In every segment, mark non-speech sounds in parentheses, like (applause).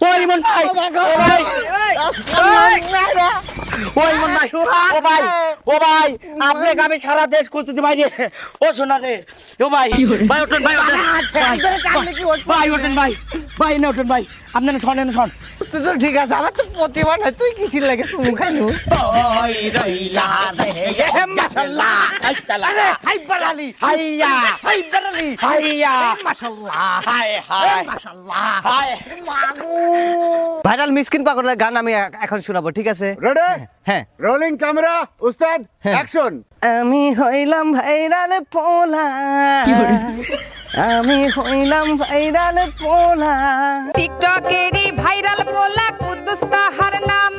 โอ้ยมันไปโอ้ยมันไป ও ইমন ভাই ও ভাই ও ভাই আপনাকে আমি সারা দেশ ভাই রে ও শোনা রে ও ভাই ভাই ওঠেন ভাই ওঠেন। ভাই ওঠেন। ভাই ভাই না ওঠেন ভাই আপনারা শোন এনে শোন। তুই তো ঠিক আছে আমার তো প্রতিভা নাই তুই লাগে তুই মুখাইনু মাশাল্লাহ। আরে হাইবার আলী হাইয়া। হাইবার আলী হাইয়া। মাশাল্লাহ। হাই হাই। মাশাল্লাহ। হাই। ভাইরাল মিসকিন পাগলের গান আমি এখন শোনাবো ঠিক আছে? রেডি হ্যাঁ। রোলিং ক্যামেরা উস্তাদ। অ্যাকশন আমি হইলাম ভাইরাল পোলা। আমি হইলাম ভাইরাল পোলা। টিকটকেরই ভাইরাল বলা কুদ্দুস তাহার নাম।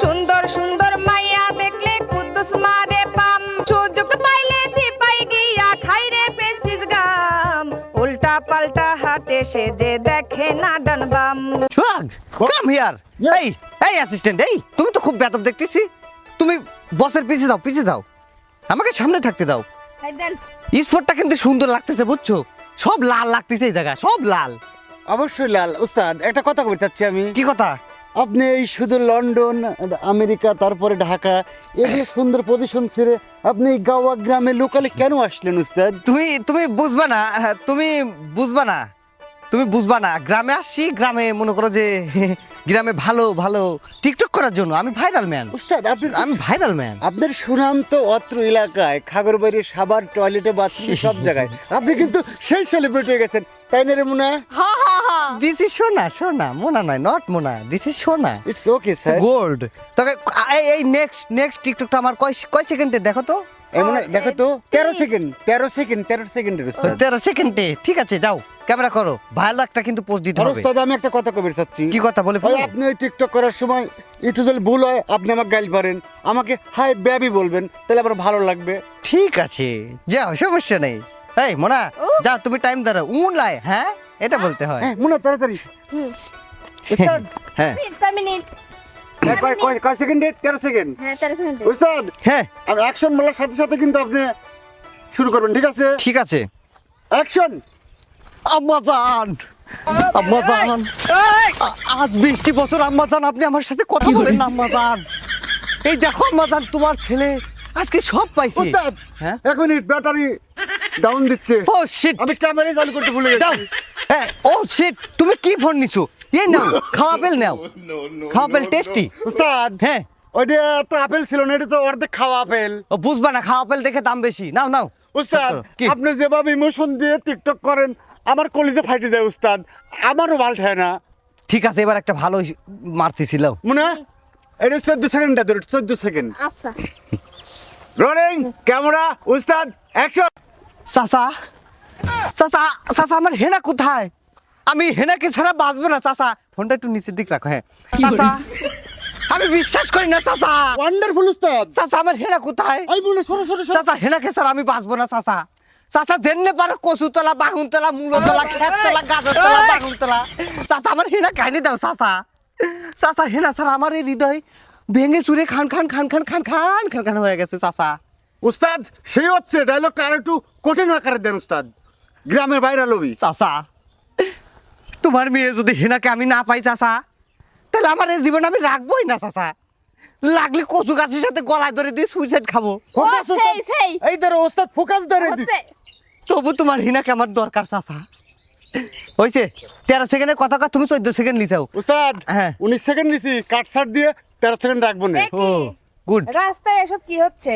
সুন্দর সুন্দর মাইয়া দেখলে কুদ্দুস মারে পাম। সুযোগ পাইলে চিপাই গিয়া খাইরে পেস্টিস গাম। উল্টা পাল্টা হাটে সে যে দেখে না কাম হিয়ার এই এই অ্যাসিস্ট্যান্ট এই তুমি তো খুব বেতব দেখতেছি। তুমি বসের পিছে দাও পিছে দাও আমাকে সামনে থাকতে দাও। স্পটটা কিন্তু সুন্দর লাগতেছে বুঝছ? সব লাল লাগতেছে এই জায়গা সব লাল। অবশ্যই লাল। উস্তাদ একটা কথা বলতে চাচ্ছি আমি। কি কথা? আপনি এই শুধু লন্ডন আমেরিকা তারপরে ঢাকা এগুলো সুন্দর পজিশন ছেড়ে আপনি এই গাওয়া গ্রামে লোকালে কেন আসলেন উস্তাদ? তুমি তুমি বুঝবা না হ্যাঁ, তুমি বুঝবা না। তুমি বুঝবা না গ্রামে আসছি গ্রামে মনে করো যে (laughs) গ্রামে ভালো ভালো টিকটক করার জন্য। আমি ভাইরাল ম্যান উস্তাদ আপনি আমি ভাইরাল ম্যান আপনার সুনাম তো অত্র এলাকায়। খাগড়বাড়ি সাবার টয়লেটে বাথরুম (laughs) সব জায়গায়। আপনি কিন্তু সেই সেলিব্রিটি হয়ে গেছেন। তাই না রে মুনা? দিস ইজ সোনা সোনা। মোনা নয় নট মোনা। দিস ইজ সোনা। ইটস ওকে স্যার গোল্ড তবে এই- এই নেক্সট নেক্সট টিকটকটা আমার কয় কয় সেকেন্ডে দেখো তো। এমন দেখো তো তেরো সেকেন্ড তেরো সেকেন্ড তেরো সেকেন্ডের উস্তাদ তেরো সেকেন্ডে ঠিক আছে যাও ক্যামেরা করো ভালো একটা কিন্তু পোস্ট দিতে হবে। উস্তাদ আমি একটা কথা কবে চাচ্ছি। কি কথা বলে আপনি ওই টিকটক করার সময় একটু যদি ভুল হয় আপনি আমাকে গাইল পারেন। আমাকে হাই বেবি বলবেন তাহলে আমার ভালো লাগবে। ঠিক আছে যাও সমস্যা নেই। এই মোনা যাও তুমি টাইম ধরো উন লাই হ্যাঁ? এটা বলতে হয়। হ্যাঁ মুনা তাড়াতাড়ি। হ্যাঁ। হ্যাঁ, কয়- কয়- কয় সেকেন্ডে তেরো সেকেন্ড উস্তাদ হ্যাঁ। আমি অ্যাকশন বলার সাথে সাথে কিন্তু আপনি শুরু করবেন ঠিক আছে? ঠিক আছে। অ্যাকশন আম্মাজান আম্মাজান আজ বৃষ্টি বছর আম্মাজান আপনি আমার সাথে কথা বলেন না আম্মাজান এই দেখো আম্মাজান তোমার ছেলে আজকে সব পাইছে। উস্তাদ হ্যাঁ? এক মিনিট ব্যাটারি ডাউন দিচ্ছে। ও শিট আমি ক্যামেরাই চালু করতে ভুলে গেছি। হ্যাঁ ও শিট তুমি কি ফোন নিছো? এ নাও খাওয়া আপেল নাও খাওয়া আপেল টেস্টি উস্তাদ হ্যাঁ ওইটা তো আপেল ছিল না এটা তো অর্ধেক খাওয়া আপেল। ও বুঝবা না খাওয়া আপেল দেখে দাম বেশি। নাও নাও। উস্তাদ আপনি যেভাবে ইমোশন দিয়ে টিকটক করেন আমার কলিজে ফাইটে যায় উস্তাদ। আমারও ভালো ঠায় না। ঠিক আছে এবার একটা ভালো মারতেছিল মনে? এটা চোদ্দ সেকেন্ড ধরে চোদ্দ সেকেন্ড। আচ্ছা। রোলিং ক্যামেরা উস্তাদ অ্যাকশন চাচা চাচা চাচা আমার হেনা কোথায়? আমি হেনাকে ছাড়া বাঁচবো না চাচা। ফোনটা একটু নিচের দিক রাখো হ্যাঁ। চাচা আমি বিশ্বাস করি না চাচা। ওয়ান্ডারফুল উস্তাদ চাচা আমার হেনা কোথায়? এই মনে সরো সরো। চাচা হেনাকে ছাড়া আমি বাঁচবো না চাচা। চাচা দেননে পারে কচুতলা বাগুনতলা মূলতলা খেততলা গাজরতলা বাগুনতলা। চাচা আমার হেনা কাহিনী দাও চাচা। চাচা হেনা ছাড়া আমার এই হৃদয় ভেঙে চুরে খান খান খান খান খান খান খান খান হয়ে গেছে চাচা। উস্তাদ সেই হচ্ছে ডায়লগটা আর একটু কঠিন আকারে দেন উস্তাদ গ্রামের বাইরে লবি। চাচা তোমার মেয়ে যদি হেনাকে আমি না পাই চাচা তাহলে আমার এই জীবন আমি রাখবোই না চাচা। লাগলে কচু গাছের সাথে গলায় ধরে দিয়ে সুইসাইড খাব। ফোকাস সেই সেই। এই ধরো উস্তাদ ফোকাস ধরে তবু তোমার হিনাকে আমার দরকার চাচা। হয়েছে তেরো সেকেন্ডের কথা কথা তুমি চোদ্দ সেকেন্ড লিচাও উস্তাদ হ্যাঁ। উনিশ সেকেন্ড নিছি কাট সাট দিয়ে তেরো সেকেন্ড রাখব না। ও গুড রাস্তায় এসব কি হচ্ছে?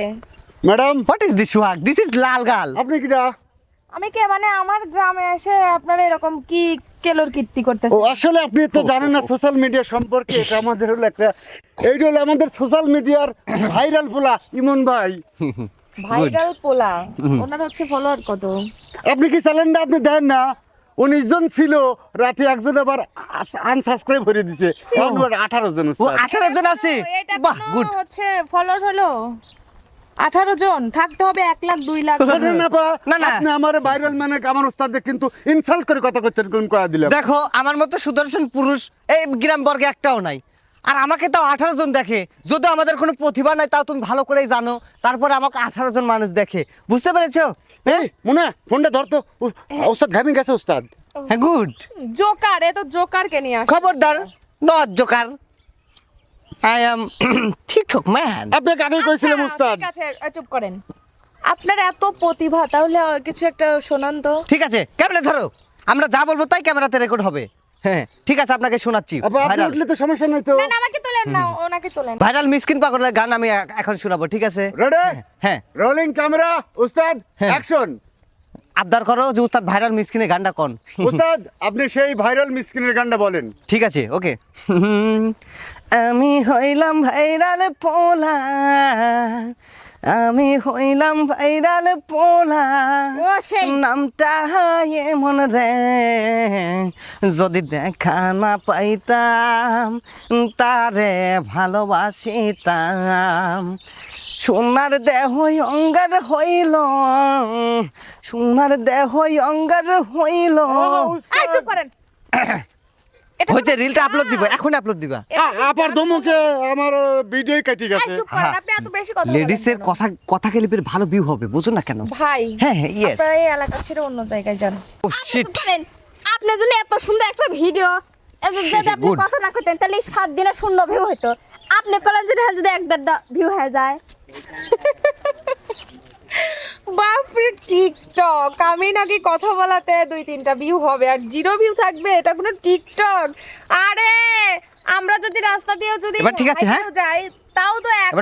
Madam. What is this Sohag this is লাল গাল। আপনি কিটা আমি কে? মানে আমার গ্রামে এসে আপনারা এরকম কি কেলোর কীর্তি ও আসলে আপনি তো জানেন না সোশ্যাল মিডিয়া সম্পর্কে এটা আমাদের হলো একটা এইটা হলো আমাদের সোশ্যাল মিডিয়ার ভাইরাল পোলা ইমন ভাই। ভাইরাল পোলা? ওনার হচ্ছে ফলোয়ার কত? আপনি কি চ্যানেল না আপনি দেন না? উনিশ জন ছিল রাতে একজন আবার আনসাবস্ক্রাইব করে দিছে। আঠারো জন ও আঠারো জন আছে? বাহ গুড হচ্ছে ফলোয়ার হলো? আঠারো জন থাকতে হবে এক লাখ দুই লাখ না, না। আপনি আমার ভাইরাল মানে আমার কিন্তু ইনসাল্ট করে কথা করছেন কোন দেখো আমার মতো সুদর্শন পুরুষ এই গ্রাম বর্গে একটাও নাই। আর আমাকে তাও আঠারো জন দেখে যদি আমাদের কোনো প্রতিভা নাই তাও তুমি ভালো করেই জানো তারপরে আমাকে আঠারো জন মানুষ দেখে। বুঝতে পেরেছ? এই মনে ফোনটা ধরতো উস্তাদ ঘামি গেছে উস্তাদ। হ্যাঁ গুড। জোকার এ তো জোকারকে নিয়ে খবরদার নট জোকার। আই অ্যাম ঠিকঠাক ম্যান কইছিলাম আচ্ছা, উস্তাদ ঠিক আছে চুপ করেন। আপনার এত প্রতিভা তাহলে কিছু একটা শোনান তো। ঠিক আছে ক্যামেরা ধরো। আমরা যা বলব তাই ক্যামেরাতে রেকর্ড হবে। হ্যাঁ ঠিক আছে আপনাকে শোনাচ্ছি। আপনি ভাইরাল উঠলে তো সমস্যা নাই তো। না না আমাকে তোলেন না ওনাকে তোলেন। ভাইরাল মিসকিন পাগলের গান আমি এখন শোনাবো ঠিক আছে? রেডি হ্যাঁ রোলিং ক্যামেরা উস্তাদ হ্যাঁ। অ্যাকশন আবদার করো যে উস্তাদ ভাইরাল মিসকিনে গানটা কোন। উস্তাদ আপনি সেই ভাইরাল মিসকিনের গানটা বলেন। ঠিক আছে ওকে আমি হইলাম ভাইরাল পোলা। আমি হইলাম ভাইরাল পোলা। নামটা এমন রে। যদি দেখা না পাইতাম তারে ভালোবাসিতাম। সোনার দেহ অঙ্গার হইল। সোনার দেহ অঙ্গার হইল। করেন হয়েছে রিলটা আপলোড দিব এখন আপলোড দিবা। আ- আপার ধমকে আমার ভিডিও কেটে গেছে। চুপ করেন আপনি এত বেশি কথা লেডিসের কেন? কথা কথা ক্লিপের ভালো ভিউ হবে বুঝো না কেন? ভাই হ্যাঁ হ্যাঁ ইয়েস আপনারা এই এলাকা ছেড়ে অন্য জায়গায় যান। ও শিট করেন। আপনি যদি এত সুন্দর একটা ভিডিও যদি আপনি কথা না করতেন তাহলে এই সাত দিনে শূন্য ভিউ হতো আপনি কলেজ যদি হ্যাঁ যদি এক দেড় ভিউ হয়ে যায়। বাপরে টিকটক আমি নাকি কথা বলাতে দুই তিনটা ভিউ হবে আর জিরো ভিউ থাকবে এটা কোনো টিকটক আরে আমরা যদি রাস্তা দিয়ে যদি এবার ঠিক আছে, হ্যাঁ? যাই তাও তো এক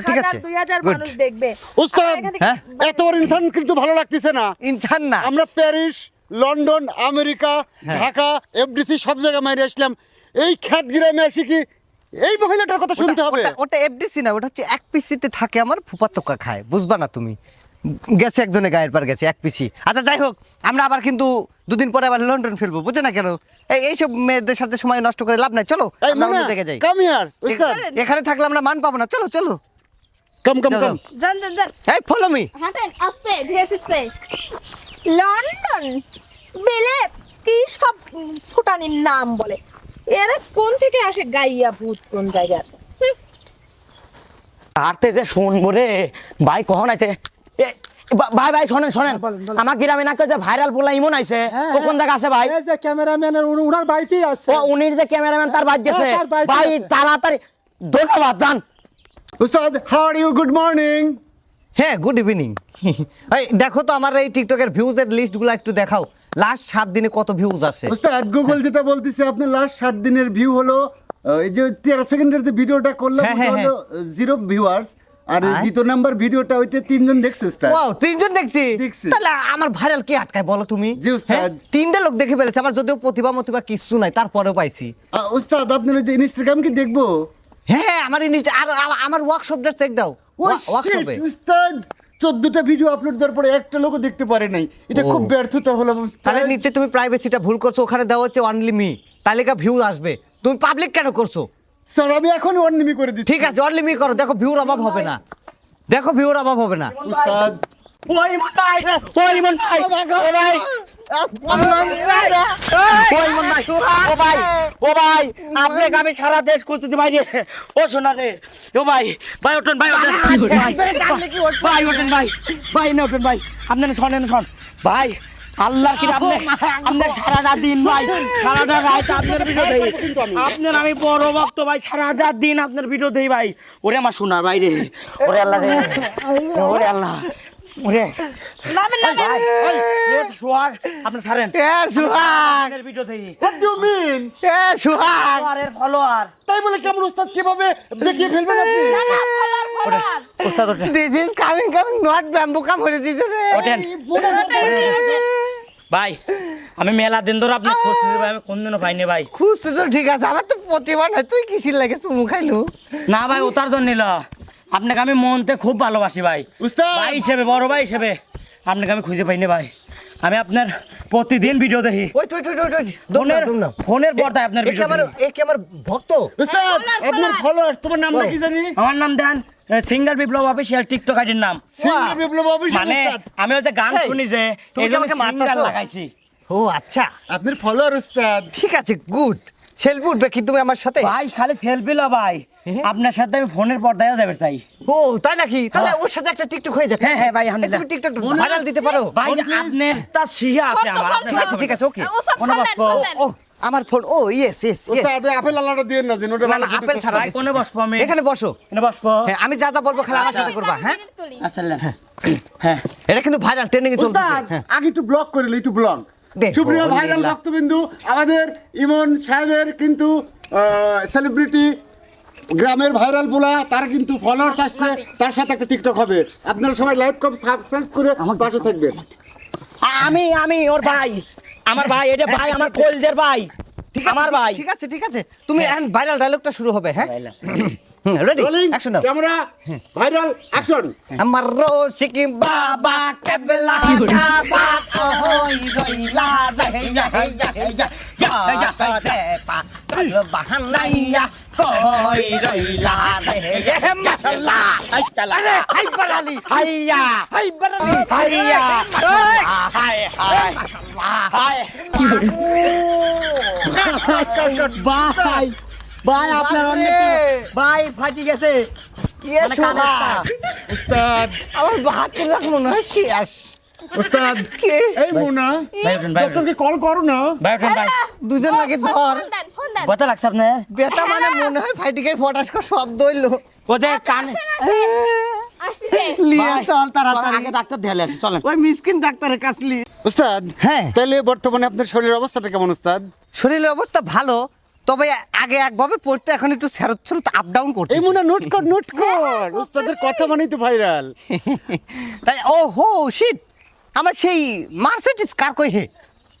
হাজার। দুই. মানুষ দেখবে উস্তাদ, হ্যাঁ? এত বড় ইনসান কিন্তু ভালো লাগতেছে না ইনসান না আমরা প্যারিস লন্ডন আমেরিকা হ্যাঁ। ঢাকা এফডিসি সব জায়গায় মাইরে আসলাম এই খ্যাত গ্রামে আসি কি এই মহিলাটার কথা শুনতে হবে ওটা- ওটা এফডিসি না ওটা হচ্ছে এক পিসিতে থাকে আমার ফুপা তোকা খায় বুঝবা না তুমি গেছে একজনে গায়ের পার গেছে এক পিসি। আচ্ছা যাই হোক আমরা আবার কিন্তু দুদিন পরে আবার লন্ডন ফিরবো বুঝে না কেন? এই এইসব মেয়েদের সাথে সময় নষ্ট করে লাভ নাই। চলো আমরা অন্য জায়গায় যাই। এখানে থাকলে আমরা মান পাবো না। চলো চলো। কাম কাম কাম। যান যান যান। এই ফলো মি হাঁটেন আস্তে ধীরে সুস্থে। লন্ডন বিলেত কি সব ফুটানির নাম বলে? এরা কোন থেকে আসে গাইয়া ভূত কোন জায়গার? হুঁ। হাঁটতে যে শুনব রে ভাই কখন আছে? ভাই ভাই শোনেন শোনেন। আমার গ্রামে নাকি যে ভাইরাল পোলা ইমন আইছে। ও কোন জায়গা আছে ভাই? এই যে ক্যামেরাম্যানের উনার বাড়িতেই আছে। ও উনির যে ক্যামেরাম্যান তার বাদ গেছে। হ্যাঁ, ভাই তাড়াতাড়ি ধন্যবাদ জান উস্তাদ how are you good morning হ্যাঁ গুড ইভিনিং (laughs) এই দেখো তো আমার এই টিকটকের ভিউজের লিস্টগুলো একটু দেখাও। লাস্ট সাত দিনে কত ভিউজ আছে? উস্তাদ গুগল যেটা বলতেছে আপনার লাস্ট সাত দিনের ভিউ হলো এই যে তেরো সেকেন্ডের যে ভিডিওটা করলাম হ্যাঁ, ওটা হ্যাঁ, হলো জিরো ভিউয়ার্স আর দ্বিতীয় নাম্বার ভিডিওটা ওইটা তিনজন দেখছে উস্তাদ ওয়াও তিনজন দেখছি? দেখছি। তাহলে আমার ভাইরাল কে আটকায় বলো তুমি? জি, উস্তাদ। হ্যাঁ, তিনটে লোক দেখে ফেলেছে আমার যদিও প্রতিভা মতিভা কিছু নাই তারপরেও পাইছি। উস্তাদ আপনার ওই যে ইনস্টাগ্রাম কি দেখব? হ্যাঁ আমার ইনস্টা আর আর- আমার ওয়ার্কশপটা চেক দাও। ওয়ার্কশপে উস্তাদ! চোদ্দটা ভিডিও আপলোড দেওয়ার পরে একটা লোকও দেখতে পারে নাই। এটা খুব ব্যর্থতা হলো তাহলে নিচে তুমি প্রাইভেসিটা ভুল করছ ওখানে দেওয়া হচ্ছে অনলি মি তালিকা ভিউ আসবে। তুমি পাবলিক কেন করছ? স্যার আমি এখনই অন্যমি করে দিচ্ছি ঠিক আছে অনলি করো দেখো ভিউর অভাব হবে না দেখো ভিউর অভাব হবে না উস্তাদ ওই ইমন ভাই ওই ইমন ভাই ও ভাই ও ভাই ও ভাই আপনাকে আমি সারা দেশ খুঁজতেছি ভাই রে ও শোনা রে ও ভাই ভাই ওঠেন ভাই, ভাই ওঠেন ভাই ভাই না ওঠেন ভাই আপনার শোনেন শোন ভাই আল্লাহ কি আপনি আপনার সারাটা দিন ভাই সারাটা রাত আপনার ভিডিও দেই। আপনার আমি বড় ভক্ত ভাই সারাটা দিন আপনার ভিডিও দেই ভাই। ওরে আমার শোনার ভাই রে। ওরে আল্লাহ রে। ওরে আল্লাহ। ওরে। আপনি ছাড়েন। এ সুহাগ। ভিডিও? এ ফলোয়ারের ফলোয়ার। তাই বলে কেমন কীভাবে দেখিয়ে ফেলবেন আপনি? ওস্তাদ ওঠেন। This is coming coming not bamboo come হয়ে দিছে রে। ওঠেন। ভাই আমি মেলা দিন ধরে আপনি খুঁজতেছি ভাই আমি কোনদিনও পাইনি ভাই। খুঁজতে তো ঠিক আছে আমার তো প্রতিভা নাই। তুই কিসির লাগে চুমু খাইলু? না ভাই ও তার জন্য নিল আপনাকে আমি মনতে খুব ভালোবাসি ভাই। উস্তাদ! ভাই হিসেবে বড় ভাই হিসেবে আপনাকে আমি খুঁজে পাইনি ভাই। আমি আপনার প্রতিদিন ভিডিও দেখি। ওই তুই তুই তুই তুই দম না ফোনের ফোনের পর্দায় আপনার ভিডিও আমার এ কি আমার ভক্ত। উস্তাদ আপনার ফলোয়ার্স তোমার নামটা কি জানি? আমার নাম দেন সিঙ্গেল বিপ্লব অফিসিয়াল টিকটক আইডির নাম। সিঙ্গেল বিপ্লব অফিসিয়াল মানে আমি হচ্ছে গান শুনি যে এই জন্য মারতাছো? লাগাইছি। ও আচ্ছা আপনার ফলোয়ার উস্তাদ। ঠিক আছে গুড সেলফি উঠবে কি তুমি আমার সাথে? ভাই খালি সেলফি লা ভাই। আপনার সাথে আমি ফোনের পর্দায় যাবে চাই। ও তাই নাকি? তাহলে ওর সাথে একটা টিকটক হয়ে যাবে। হ্যাঁ, হ্যাঁ, ভাই, আলহামদুলিল্লাহ। তুমি টিকটক ভাইরাল দিতে পারো। ভাই আপনার তার সিহা আছে আমার। ঠিক আছে ঠিক আছে ওকে। কোনো। ও আমার ফোন ও ইয়েস ইয়েস ওস্তাদ আপেল আলাদা দিয়ে না যেন ওটা না, ভালো আপেল ছাড়া ভাই কোনে বসবো আমি? এখানে বসো। এখানে বসবো? হ্যাঁ আমি যা যা বলব খালি আমার সাথে করবা হ্যাঁ? তুলি। আসলেন (coughs) হ্যাঁ। এটা কিন্তু ভাইরাল ট্রেন্ডিং এ চলছে হ্যাঁ। আগে একটু ব্লক করে একটু ব্লক দে। সুপ্রিয় ভাইরাল। ভক্তবিন্দু আমাদের ইমন সাহেবের কিন্তু সেলিব্রিটি গ্রামের ভাইরাল বলা তার কিন্তু ফলোয়ার্স আসছে তার সাথে একটা টিকটক হবে। আপনারা সবাই লাইভ কম সাবস্ক্রাইব করে পাশে থাকবেন। আমি আমি ওর ভাই। আমার ভাই এটা ভাই আমার কলজের ভাই। ঠিক আছে, আমার ভাই। ঠিক আছে ঠিক আছে। তুমি এখন ভাইরাল ডায়লগটা শুরু হবে হ্যাঁ? রেডি অ্যাকশন দাও ক্যামেরা ভাইরাল অ্যাকশন আমার রসিক বাবা কেবলা কাবা কহই রইলা রহিয়া হেয়া হেয়া পা কাজ বাহানাইয়া কই রইলা রে মাশাআল্লাহ আই চালা আরে হাই বারালি হাইয়া হাই বারালি হাইয়া হাই হাই হাই ভাই ভাই আপনার অনেক ভাই ফাটি গেছে। মানে উস্তাদ। আমার লাখ মনে হয় শেষ। উস্তাদ। কে? এই মোনা। ডক্টরকে কল করো না। ভাই দুজন লাগে ধর। ব্যথা লাগছে আপনার? মানে মনে হয় ফাইটিকে ফটাস করে শব্দ হইল ও যে কানে হ্যাঁ। বর্তমানে আপনার শরীরের অবস্থাটা কেমন উস্তাদ? শরীরের অবস্থা ভালো তবে আগে একভাবে পড়তে এখন একটু স্যারত স্যারত আপ ডাউন করতে এই মোনা নোট কর নোট কর। উস্তাদের কথা মানেই তো ভাইরাল (laughs) তাই ও হো শিট আমার সেই মার্সিডিজ কার কই হে?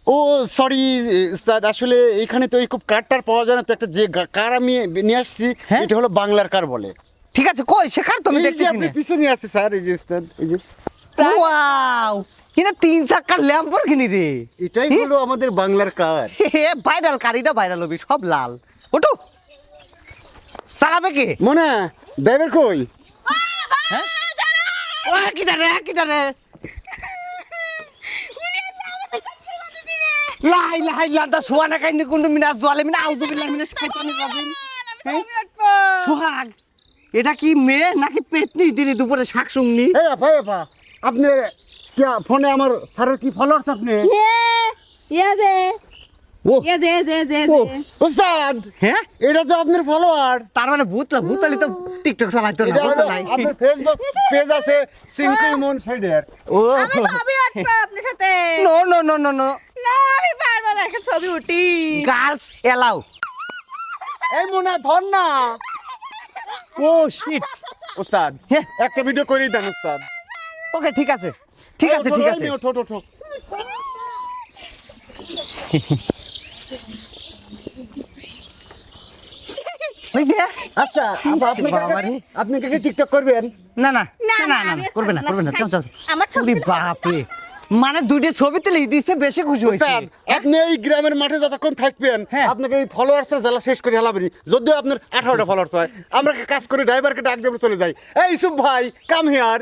ও সরি উস্তাদ আসলে এখানে তো এই খুব কারটার পাওয়া যায় না তো একটা যে কার আমি নিয়ে আসছি হ্যাঁ? এটা হলো বাংলার কার বলে। ঠিক আছে কই? সে কার তুমি দেখতেছি আপনি পিছনে আছে স্যার এই যে উস্তাদ এই যে। ওয়াও! কিনা তিন চাকার ল্যাম্পর কিনি রে। এটাই হলো আমাদের বাংলার কার হে ভাইরাল কারিটা ভাইরাল হবি সব লাল। ওটু চালাবে কে? মোনা ড্রাইভার কই? ও কিটা রে কিটা রে লাই লাই লাদা সোয়ানা কাইনি কুন্ডু মিনাস জলে মিনা বিল্লাহি রাজিম হ্যাঁ? সোহাগ এটা কি মেয়ে নাকি পেতনি দিনে দুপুরে শাক শুংনি? এই আপা আপা। আপনি কি ফোনে আমার স্যারের কি ফলোয়ার্স আপনি? হ্যাঁ, ইয়ে ও। ইয়ে ও উস্তাদ হ্যাঁ এটা তো আপনার ফলোয়ার তার মানে ভূতলা ভূতালি তো টিকটক চালাইতো না এটা আপনার ফেসবুক পেজ আছে সিঙ্কু ইমন সাইডের ও। আমি ছবি উঠবো আপনার সাথে। No no no no no. না, আমি পারব না, একটা ছবি উঠি। গার্লস এলাও এই মোনা ধর না। ও শিট উস্তাদ হ্যাঁ। একটা ভিডিও করেই দেন উস্তাদ ওকে ঠিক আছে। ঠিক আছে ঠিক আছে। আচ্ছা আপনি কাকে- আপনি কাকে টিকটক করবেন? না না না, করবে না পারব করবে না না, চল চল। আমার ছবি বাপরে। মানে দুইটা ছবি তুলে দিছে বেশি খুশি হয়েছে। আপনি এই গ্রামের মাঠে যতক্ষণ থাকবেন হ্যাঁ। আপনাকে এই ফলোয়ার্সের জ্বালা শেষ করে হেলাবেনি। যদিও আপনার আঠারোটা ফলোয়ার্স হয় আমরা কাজ করে ড্রাইভারকে ডাক দিয়ে চলে যাই। এই ইসুফ ভাই কাম হিয়ার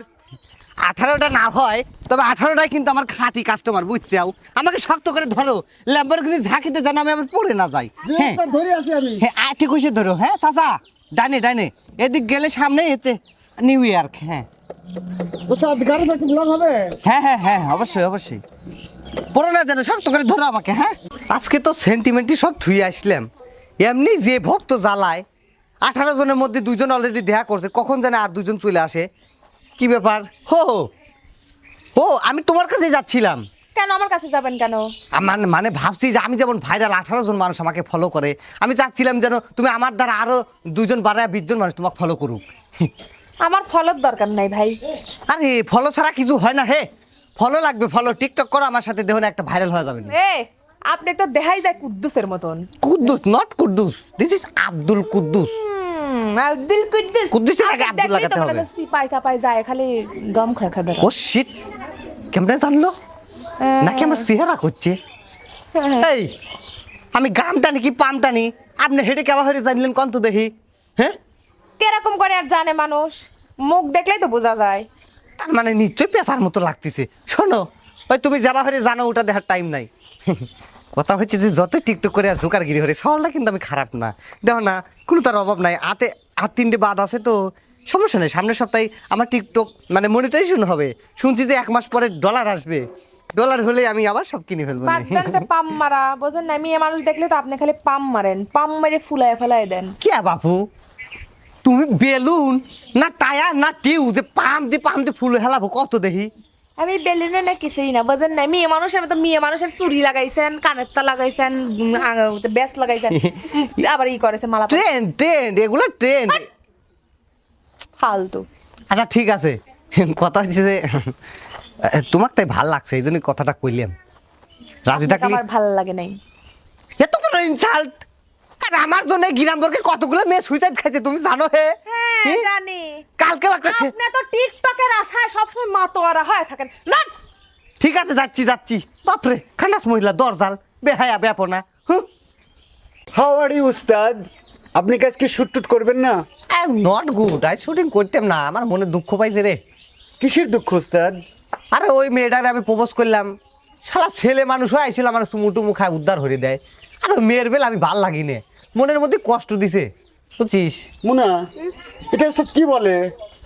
আঠারোটা না হয় তবে আঠারোটাই কিন্তু আমার খাঁটি কাস্টমার বুঝছাও আমাকে শক্ত করে ধরো ল্যাম্বরগিনি ঝাঁকিতে যেন আমি আবার পড়ে না যাই। হ্যাঁ। ধরে আছি আমি। হ্যাঁ আটি কষে ধরো হ্যাঁ চাচা ডানে ডানে এদিক গেলে সামনে এতে নিউ ইয়র্ক হ্যাঁ। হবে? হ্যাঁ হ্যাঁ হ্যাঁ অবশ্যই অবশ্যই। পড়ো না যেন শক্ত করে ধরো আমাকে হ্যাঁ। আজকে তো সেন্টিমেন্টই সব ধুয়ে আসলাম। এমনি যে ভক্ত জ্বালায় আঠারো জনের মধ্যে দুজন অলরেডি দেখা করছে কখন যেন আর দুজন চলে আসে? কি ব্যাপার? হো হো। ও আমি তোমার কাছে যাচ্ছিলাম। কেন আমার কাছে যাবেন কেন? আমার মানে ভাবছি যে আমি যেমন ভাইরাল আঠারো জন মানুষ আমাকে ফলো করে আমি চাচ্ছিলাম যেন তুমি আমার দ্বারা আরও দুজন বাড়ায় বিশ জন মানুষ তোমাকে ফলো করুক। আমার ফলোর দরকার নাই ভাই। আরে ফলো ছাড়া কিছু হয় না হে। ফলো লাগবে ফলো টিকটক করো আমার সাথে দেখো না একটা ভাইরাল হয়ে যাবে। এ আপনি তো দেখাই যায় কুদ্দুসের মতন। Kuddus not Kuddus. This is Abdul Kuddus. Abdul Kuddus. কুদ্দুসের আগে আব্দুল লাগাতে হবে। সিপাই সাপাই যায় খালি দম খায় খাবে ও শিট কেমনে জানলো? নাকি আমার চেহারা করছে? এই আমি গাম টানি কি পাম টানি? আপনি হেঁটে কেবা হয়ে জানলেন কন্ত দেখি? হ্যাঁ? কীরকম করে আর জানে মানুষ? মুখ দেখলেই তো বোঝা যায়। তার মানে নিশ্চয়ই পেশার মতো লাগতেছে। শোনো ওই তুমি যাবা হয়ে জানো ওটা দেখার টাইম নাই। কথা হচ্ছে যে যত টিকটক করে আর জোকারগিরি হরে সরলটা কিন্তু আমি খারাপ না। দেখো না কোনো তার অভাব নাই। হাতে হাত তিনটে বাদ আছে তো সমস্যা নেই। সামনের সপ্তাহে আমার টিকটক মানে মনিটাইজেশন হবে। শুনছি যে এক মাস পরে ডলার আসবে। ডলার হলে আমি আবার সব কিনে ফেলব। নে। বাদ দেন তো পাম মারা বোঝেন না মেয়ে মানুষ দেখলে তো আপনি খালি পাম মারেন। পাম মেরে ফুলায় ফেলায় দেন। কে বাপু? তুমি বেলুন না টায়ার না টিউ যে পাম দিয়ে পাম দিয়ে ফুল হেলাবো কত দেখি? আমি বেলুনে না কিছুই না বোঝেন না মেয়ে মানুষের মতো মেয়ে মানুষের চুরি লাগাইছেন কানের তা লাগাইছেন ব্যাস লাগাইছেন। (laughs) আবার ই করেছে মালা ট্রেন ট্রেন এগুলো ট্রেন ফালতু। আচ্ছা ঠিক আছে। কথা হচ্ছে যে তোমাকে তাই ভালো লাগছে এই জন্য কথাটা কইলাম রাজি থাকলে আমার ভালো লাগে নাই। এত বড় ইনসাল্ট আর আমার জন্য গিরামবরকে কতগুলো মেয়ে সুইসাইড খাইছে তুমি জানো হে? হ্যাঁ জানি। কালকেও একটা আপনি তো টিকটকের আশায় সবসময় মাতোয়ারা হয়ে থাকেন। না ঠিক আছে যাচ্ছি যাচ্ছি। বাপরে খান্ডাস মহিলা দরজাল। বেহায়া ব্যাপনা। হুঁ। হাউ আর ইউ উস্তাদ? আপনি কি আজকে শুট টুট করবেন না? I am not good I shooting করতাম না আমার মনে দুঃখ পাইছে রে। কিসের দুঃখ উস্তাদ? আরে ওই মেয়েটারে আমি প্রপোজ করলাম। সারা ছেলে মানুষ হয়ে আইছিল আমার চুমু টুমু খায় উদ্ধার হয়ে দেয়। আর মেয়ের বেলা আমি ভালো লাগি নে মনের মধ্যে কষ্ট দিছে। বুঝছিস? মুনা এটা উস্তাদ কি বলে?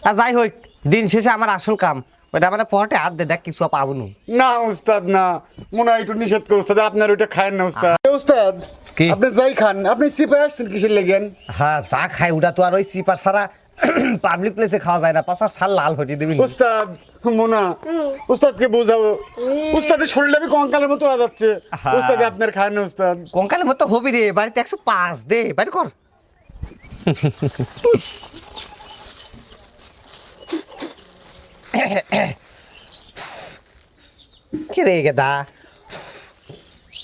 আর যাই হোক দিন শেষে আমার আসল কাম। ওইটা আমার পরটে হাত দে দেখ কিছু পাবো না উস্তাদ না। মনে হয় একটু নিষেধ করে উস্তাদ আপনার ওইটা খায়েন না উস্তাদ। উস্তাদ কি? আপনি যাই খান আপনি সিপে আসছেন কিসের লেগেন হ্যাঁ খাই ওটা তো আর ওই সিপার সারা পাবলিক প্লেসে খাওয়া যায় না পাশার সার লাল হয়ে দিবি উস্তাদ মোনা উস্তাদকে বোঝাবো উস্তাদের আমি কঙ্কালের মতো যাচ্ছে হ্যাঁ। উস্তাদ আপনার খায় না উস্তাদ। কঙ্কালের মতো হবি রে বাড়িতে একশো পাঁচ দে বাড়ি কর। কি রে গেদা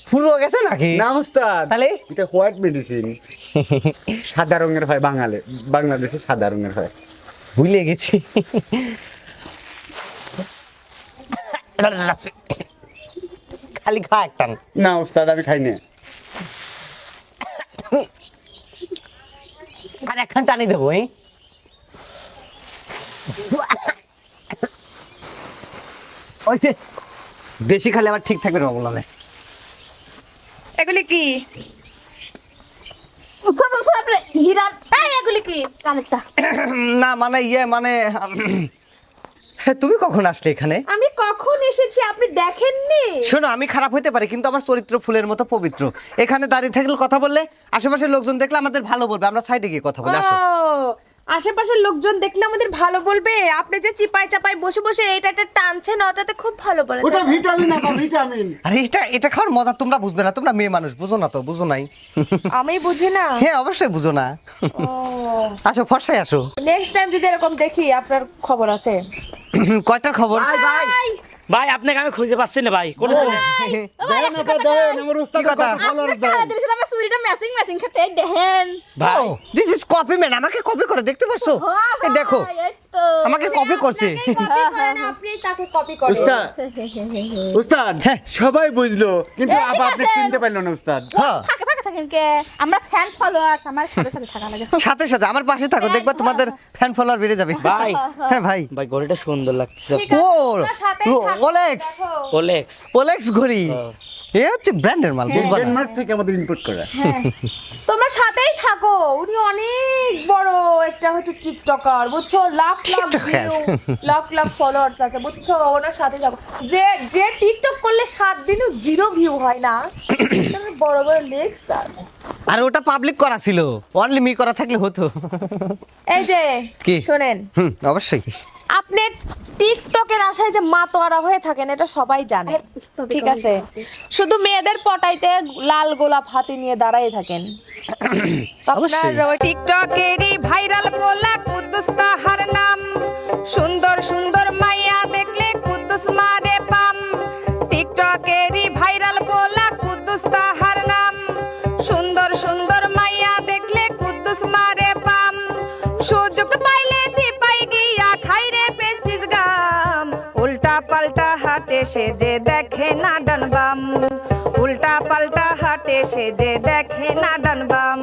পুরো গেছে নাকি? না উস্তাদ তাহলে? এটা হোয়াইট মেডিসিন। সাদা রঙের হয় বাঙালি বাংলাদেশে সাদা রঙের হয়। ভুলে গেছি। খালি খা একটা। না উস্তাদ আমি খাই না। আর একখান টানি দেবো এই। ওই যে বেশি খালে আবার ঠিক থাকবে হীরা এই এগুলি কি? না মানে ইয়ে মানে তুমি কখন আসলে এখানে? আমি কখন এসেছি আপনি দেখেননি? শোনো আমি খারাপ হতে পারি কিন্তু আমার চরিত্র ফুলের মতো পবিত্র। এখানে দাঁড়িয়ে থাকলে কথা বললে আশেপাশের লোকজন দেখলে আমাদের ভালো বলবে আমরা সাইডে গিয়ে কথা বলি আসো। আশেপাশের লোকজন দেখলে আমাদের ভালো বলবে? আপনি যে চিপাই চাপাই বসে বসে এইটাতে টানছেন ওটাতে খুব ভালো বলে ওটা ভিটামিন না? ভিটামিন আরে এটা এটা খাওয়ার মজা তোমরা বুঝবে না তোমরা মেয়ে মানুষ বুঝো না তো বুঝো নাই। আমি বুঝি না। হ্যাঁ অবশ্যই বুঝো না। আসো ফর্সায় আসো। নেক্সট টাইম যদি এরকম দেখি আপনার খবর আছে? কয়টার খবর? ভাই আপনাকে আমি খুঁজে পাচ্ছি না ভাই। কোন দিস ইজ কপি ম্যান আমাকে কপি করে দেখতে পাচ্ছো এই দেখো আমাকে কপি করছে। আপনি তাকে কপি করেন। উস্তাদ উস্তাদ হ্যাঁ। সবাই বুঝলো কিন্তু আবার আপনি চিনতে পারল না উস্তাদ। হ্যাঁ। আমরা ফ্যান ফলোয়ার আমার সাথে সাথে থাকা লাগে। সাথে সাথে আমার পাশে থাকো দেখবা তোমাদের ফ্যান ফলোয়ার বেড়ে যাবে। ভাই হ্যাঁ ভাই। সুন্দর লাগছে ও ওলেক্স। ওলেক্স ওলেক্স ঘড়ি। এ হচ্ছে ব্র্যান্ডের মাল বুঝবা ডেনমার্ক থেকে আমাদের ইম্পোর্ট করা। তোমার সাথেই থাকো। উনি অনেক বড় একটা হচ্ছে টিকটকার বুঝছ? লাখ লাখ ভিউ লাখ লাখ ফলোয়ার্স আছে বুঝছ? ওনার সাথেই থাকো। যে যে টিকটক করলে সাত দিনও জিরো ভিউ হয় না বড় বড় লেগস আর। ওটা পাবলিক করা ছিল। অনলি মি করা থাকলে হতো। এই যে কি? শোনেন। হুম অবশ্যই। আপনি টিকটকের আশায় যে মাতোয়ারা হয়ে থাকেন এটা সবাই জানে। ঠিক আছে? শুধু মেয়েদের পটাইতে লাল গোলাপ হাতে নিয়ে দাঁড়াই থাকেন। (coughs) আপনার টিকটকেরই ভাইরাল বলা কুদ্দুস তাহার নাম। সুন্দর সুন্দর মাইয়া দেখলে কুদ্দুস মারে পাম। টিকটকেরই ভাইরাল বলা কুদ্দুস তাহার নাম। সুন্দর সুন্দর মাইয়া দেখলে কুদ্দুস মারে পাম। সুযোগ হাটে সে যে দেখে না ডানবাম উল্টা পাল্টা হাটে সে যে দেখে না ডানবাম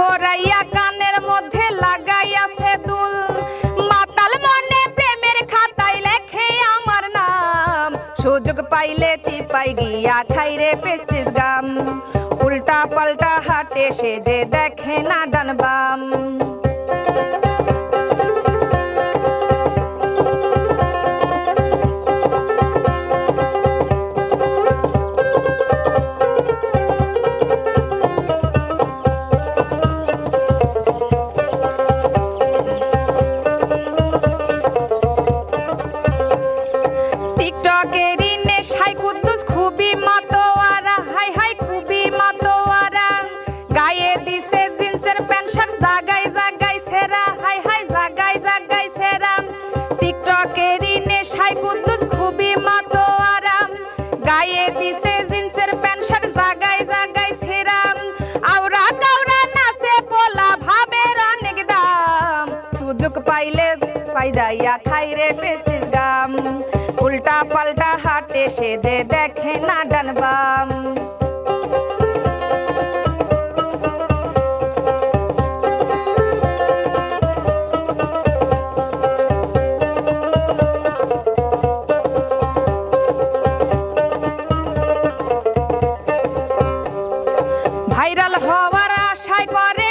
কান কানের মধ্যে লাগাইয়া আছে দুল। মাতাল মনে প্রেমের খাতায় লেখে আমার নাম। সুযোগ পাইলে চিপাই গিয়া খাইরে পেস্টিস গাম উল্টা পাল্টা হাটে সে যে দেখে না ডান বাম। জাগাই জাগাই সেরা। হাই হাই, জাগাই জাগাই সেরা। টিকটকেরই নেশায় কুদ্দুস খুবই মাতোয়ারা গায়ে দিছে জিন্সের প্যান্ট, শার্ট, জাগাই জাগাই সেরা। আওরা কাউরা নাচে, পোলা ভাবের অনেক দাম। সুযোগ পাইলে পাই যাইয়া খাইরে পেস্টিস গাম উল্টা পাল্টা হাটে সে যে দেখে না ডান ভাইরাল হওয়ার আশায় করে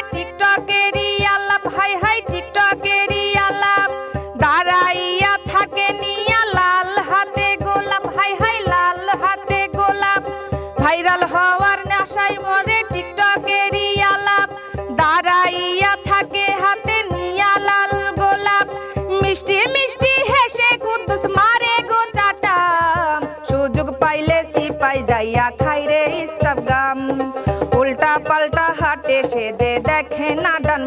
পাল্টা হাটে সে যে দেখে না ডান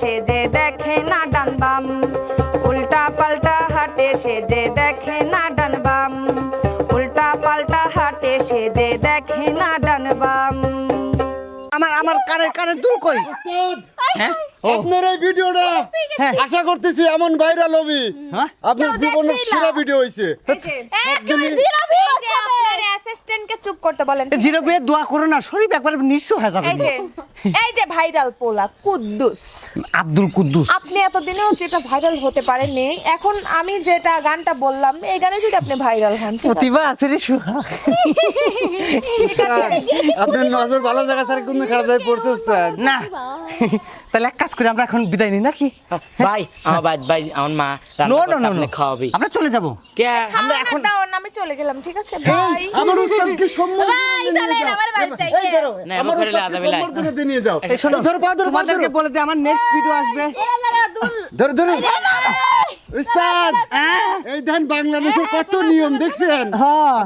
সে যে দেখে না ডানবাম উল্টা পাল্টা হাটে সে যে দেখে না ডানবাম উল্টা পাল্টা হাটে সে যে দেখে না ডানবাম আমার আমার কানের কানের দুল কই? হ্যাঁ? আপনার এই ভিডিওটা? হ্যাঁ। আশা করতেছি এমন ভাইরাল হবে। হ্যাঁ? আপনার জীবনের সেরা ভিডিও হয়েছে অ্যাসিস্ট্যান্টকে চুপ করতে বলেন। জিরো বিয়ে দোয়া করো না শরীফ একবার নিঃস্ব হয়ে যাবে। এই যে এই যে ভাইরাল পোলা কুদ্দুস। আব্দুল কুদ্দুস। আপনি এতদিনেও যেটা ভাইরাল হতে পারেননি এখন আমি যেটা গানটা বললাম এই গানে যদি আপনি ভাইরাল হন প্রতিভা আছে রে আপনার নজর ভালো জায়গা স্যার কোন খারাপ জায়গায় পড়ছে না। তাহলে এক কাজ করে আমরা এখন বিদায় নিই নাকি ভাই আমার ভাই ভাই আমার মা রান্না নো নো করতে নো আপনি খাওয়াবি আমরা চলে যাব কে আমরা এখন দাও না আমি চলে গেলাম ঠিক আছে বাই আমার উস্তাদকে সম্মান ভাই, চলেন যাও। আমার বাড়িতে। এই ধরো, না, আমার উস্তাদকে আদা বেলায়। সম্বর্ধনা দিয়ে নিয়ে যাও এই শোনো ধরো পা ধরো পা তোমাদেরকে বলে দে আমার নেক্সট ভিডিও আসবে ধরো ধরো উস্তাদ এই ধান বাংলাদেশের কত নিয়ম দেখছেন হ্যাঁ